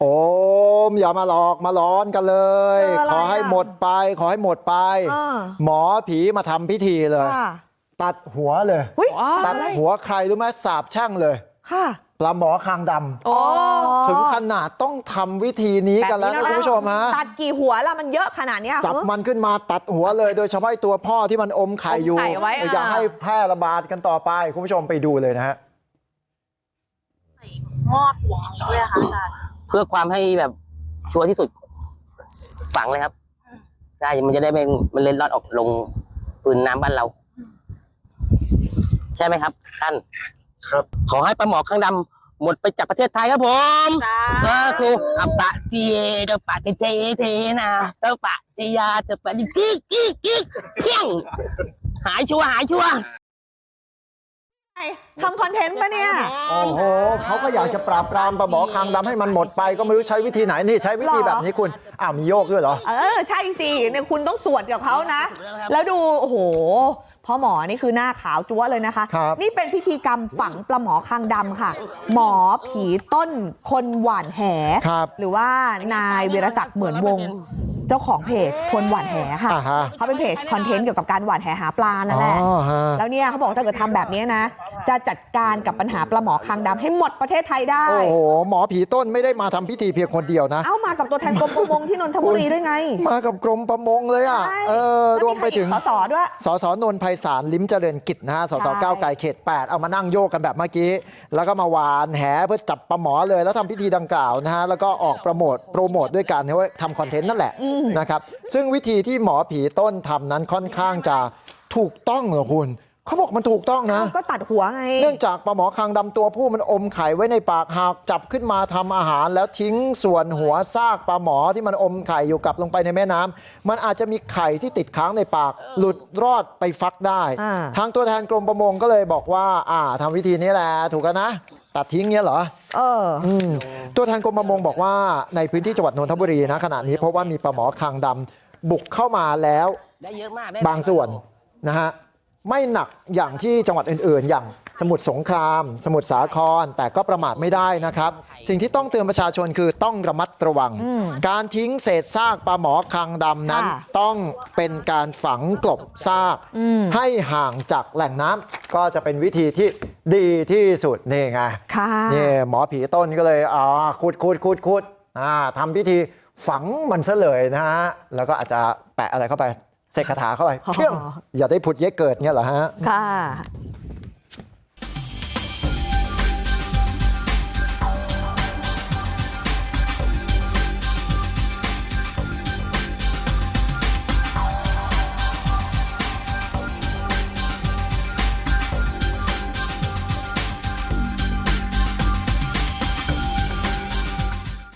โอมอย่ามาหลอกมาร้อนกันเลยเจออะไรขอให้อะหมดไป ขอให้หมดไปอ่าหมอผีมาทำพิธีเลยค่ะตัดหัวเลยหุ้ยตัดหัวใครรู้ไหมสาบแช่งเลยค่ะปลาหมอคางดำโอ้ถึงขนาดต้องทำวิธีนี้กันแล้วนะคุณผู้ชมฮะตัดกี่หัวแล้วมันเยอะขนาดเนี้ยจับมันขึ้นมาตัดหัวเลย โดยเฉพาะไอ้ตัวพ่อที่มันอมไข่อยู่อมไข่ไว้อะอย่าให้แพร่ระบาดกันต่อไปคุณผู้ชมไปดูเลยนะฮะมอดหัวด้วยอะค่ะอาจารย์ เพื่อความให้แบบชัวร์ที่สุดฝังเลยครับใช่มันจะได้ไม่มันเล็ดลอดออกลงปืนน้ำบ้านเรา ใช่ไหมครับท่านครับ ขอให้ปลาหมอข้างดำหมดไปจากประเทศไทยครับผมสาธุอัปปะเจเดปะเทเทเทนะเดปะเจยาเดปะดิกิ๊กกิ๊กกิ๊กเพียงหายชัวร์หายชัวร์ ทำคอนเทนต์ปะเนี่ย โอ้โหเขาก็อยากจะปราบปรามปลาหมอคางดำให้มันหมดไป ก็ไม่รู้ใช้วิธีไหนนี่ใช้วิธีหรอแบบนี้คุณ อ้าวมีโยกด้วยเหรอ เออ ใช่สิเนี่ยคุณต้องสวดกับเขานะ แล้วดู โอ้โหพ่อหมอนี่คือหน้าขาวจั๊วเลยนะคะครับนี่เป็นพิธีกรรมฝังปลาหมอคางดำค่ะ หมอผีต้นคนหวานแหครับหรือว่านายวีรศักดิ์เหมือนวง เจ้าของเพจคนหวานแหค่ะอ่าฮะเขาเป็นเพจคอนเทนต์เกี่ยวกับการหวานแหหาปลานั่นแหละอ๋อฮะแล้วเนี่ยเขาบอกถ้าเกิดทำแบบนี้นะ จะจัดการกับปัญหาปลาหมอคางดำให้หมดประเทศไทยได้โอ้โหหมอผีต้นไม่ได้มาทำพิธีเพียงคนเดียวนะเอ้ามากับตัวแทนกรมประมงที่นนทบุรีด้วยไง มากับกรมประมงเลยอะใช่เออแล้วรวมไปถึงใครอีกสสด้วยสสนนท์ไพศาลลิ้มเจริญกิจนะฮะสสใช่ก้าวไก่เขต 8 เอามานั่งโยกกันแบบเมื่อกี้ แล้วก็มาหวานแหเพื่อจับปลาหมอเลยแล้วทำพิธีดังกล่าวนะฮะแล้วก็ออกโปรโมทโปรโมทด้วยกันว่าทำคอนเทนต์นั่นแหละนะครับซึ่งวิธีที่หมอผีต้นทำนั้นค่อนข้างจะถูกต้องเหรอคุณเขาบอกมันถูกต้องนะก็ตัดหัวไงเนื่องจากปลาหมอคางดำตัวผู้มันอมไข่ไว้ในปากหากจับขึ้นมาทำอาหาร แล้วทิ้งส่วนหัวซากปลาหมอที่มันอมไข่อยู่กลับลงไปในแม่น้ำมันอาจจะมีไข่ที่ติดค้างในปาก หลุดรอดไปฟักได้อ่าทางตัวแทนกรมประมงก็เลยบอกว่าอ่าทำวิธีนี้แหละถูกกันนะ ตัดทิ้งเงี้ยเหรอเอออืมตัวแทนกรมประมงบอกว่าในพื้นที่จังหวัดนนทบุรีนะขณะนี้พบว่ามีปลาหมอคางดำบุกเข้ามาแล้วได้เยอะมากได้บางส่วนนะฮะไม่หนักอย่างที่จังหวัดอื่น ๆ อย่างสมุทรสงคราม สมุทรสาคร แต่ก็ประมาทไม่ได้นะครับ สิ่งที่ต้องเตือนประชาชนคือต้องระมัดระวัง การทิ้งเศษซากปลาหมอคางดำนั้นค่ะต้องเป็นการฝังกลบซากให้ห่างจากแหล่งน้ำก็จะเป็นวิธีที่ ดีที่สุดนี่ไงค่ะนี่หมอผีต้นก็เลยอ่าขุดขุดขุดขุดอ่าทำพิธีฝังมันซะเลยนะฮะแล้วก็อาจจะแปะอะไรเข้าไปเสกคาถาเข้าไปเพียงอย่าได้ผุดเย้เกิดเงี้ยเหรอฮะค่ะ